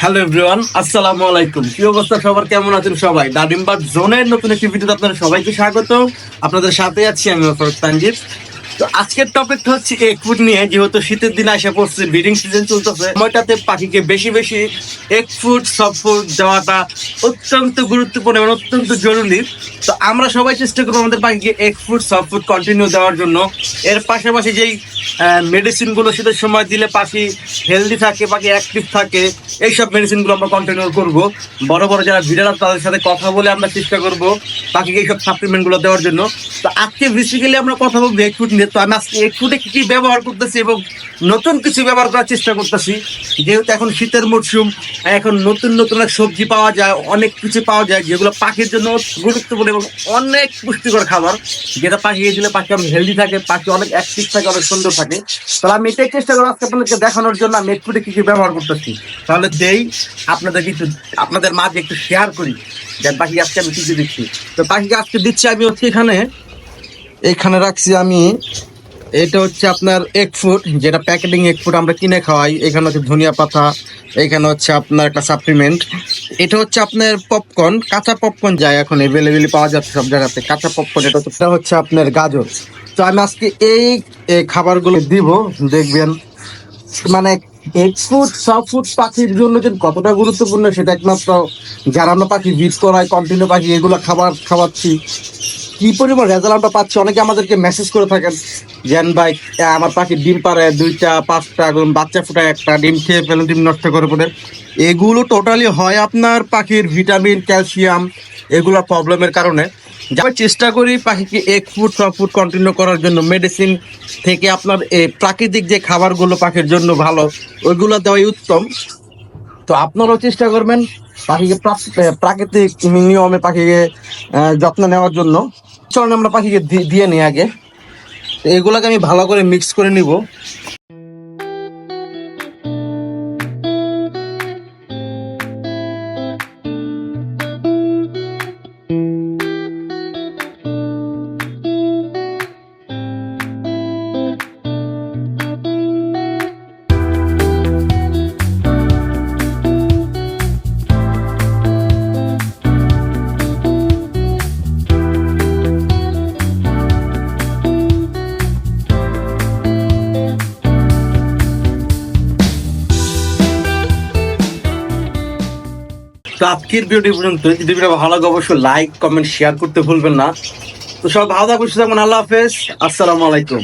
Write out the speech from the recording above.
Hello everyone আসসালামু আলাইকুম কি অবস্থা সবার? কেমন আছেন সবাই? দাডিমবাগ জোনের নতুন একটি ভিডিওতে আপনাদের সবাইকে স্বাগত। আপনাদের সাথে আছি আমি ফরক তানজিব তো আজকের টপিকটা হচ্ছে এক ফুট নিয়ে, যেহেতু শীতের দিন আসা পড়ছে ব্রিডিং সিজন চলতেছে। সময়টাতে পাখিকে বেশি বেশি এক ফুট সব ফুট দেওয়াটা অত্যন্ত গুরুত্বপূর্ণ এবং অত্যন্ত জরুরি। তো আমরা সবাই চেষ্টা করব আমাদের পাখিকে এক ফুট সব ফুট কন্টিনিউ দেওয়ার জন্য। এর পাশাপাশি যেই মেডিসিনগুলো শীতের সময় দিলে পাখি হেলদি থাকে, পাখি অ্যাক্টিভ থাকে, এইসব মেডিসিনগুলো আমরা কন্টিনিউ করব। বড় বড় যারা ভিড়ার তাদের সাথে কথা বলে আমরা চেষ্টা করব পাখিকে এইসব সাপ্লিমেন্টগুলো দেওয়ার জন্য। তো আজকে বেসিক্যালি আমরা কথা বলব এক ফুট নিয়ে। তো আমি আজকে এক ফুটে কী ব্যবহার করতেছি এবং নতুন কিছু ব্যবহার করার চেষ্টা করতেছি। যেহেতু এখন শীতের মরশুম, এখন নতুন নতুন সবজি পাওয়া যায়, অনেক কিছু পাওয়া যায়, যেগুলো পাখির জন্য গুরুত্বপূর্ণ এবং অনেক পুষ্টিকর খাবার। যেটা পাখিকে দিলে পাখি অনেক হেলদি থাকে, পাখি অনেক অ্যাক্টিভ থাকে, অনেক সুন্দর থাকে। তাহলে আমি এটাই চেষ্টা করব আজকে আপনাদেরকে দেখানোর জন্য আমি একটু কি কি ব্যবহার করতেছি। তাহলে দেই আপনাদের কিছু আপনাদের মাঝে একটু শেয়ার করি যে পাখি আজকে আমি কিছু দিচ্ছি। তো পাখিকে আজকে দিচ্ছি আমি হচ্ছে এখানে এখানে রাখছি আমি, এটা হচ্ছে আপনার এক ফুট যেটা প্যাকেটিং এক ফুট আমরা কিনে খাওয়াই। এখানে হচ্ছে ধনিয়া পাতা, এখানে হচ্ছে আপনার একটা সাপ্লিমেন্ট এটা হচ্ছে আপনার পপকর্ন কাঁচা পপকর্ন যায় এখন অ্যাভেলেবেলি পাওয়া যাচ্ছে সব জায়গাতে। কাঁচা পপকর্ন এটা হচ্ছে এটা হচ্ছে আপনার গাজর। তো আমি আজকে এই খাবারগুলো দিব, দেখবেন। মানে এক ফুট সব ফুট পাখির জন্য যে কতটা গুরুত্বপূর্ণ, সেটা একমাত্র আমরা পাখি বিট করাই কন্টিনিউ পাখি, এগুলো খাবার খাওয়াচ্ছি। কি পরিমাণ রেজাল্ট আমরা পাচ্ছি? অনেকে আমাদেরকে মেসেজ করে থাকেন জেন ভাই আমার পাখি ডিম পারে দুইটা, পাঁচটা বাচ্চা ফুটায়, একটা ডিম খেয়ে ফেলে, ডিম নষ্ট করে পড়ে এগুলো টোটালি হয় আপনার পাখির ভিটামিন ক্যালসিয়াম এগুলো প্রবলেমের কারণে। যাই চেষ্টা করি পাখিকে এক ফুট, ছ ফুট কন্টিনিউ করার জন্য। মেডিসিন থেকে আপনার এই প্রাকৃতিক যে খাবারগুলো পাখির জন্য ভালো, ওইগুলো দেওয়াই উত্তম। তো আপনারাও চেষ্টা করবেন পাখিকে প্রাকৃতিক নিয়মে পাখিকে যত্ন নেওয়ার জন্য। চলুন আমরা পাখিকে দিয়ে নিই আগে। এগুলোকে আমি ভালো করে মিক্স করে নিব। তো আজকের ভিডিও পর্যন্ত যদি ভিডিও ভালো লাগে অবশ্যই লাইক কমেন্ট শেয়ার করতে ভুলবেন না। তো সব ভালো থাকুন সুতরাং আল্লাহ হাফেজ। আসসালামু আলাইকুম।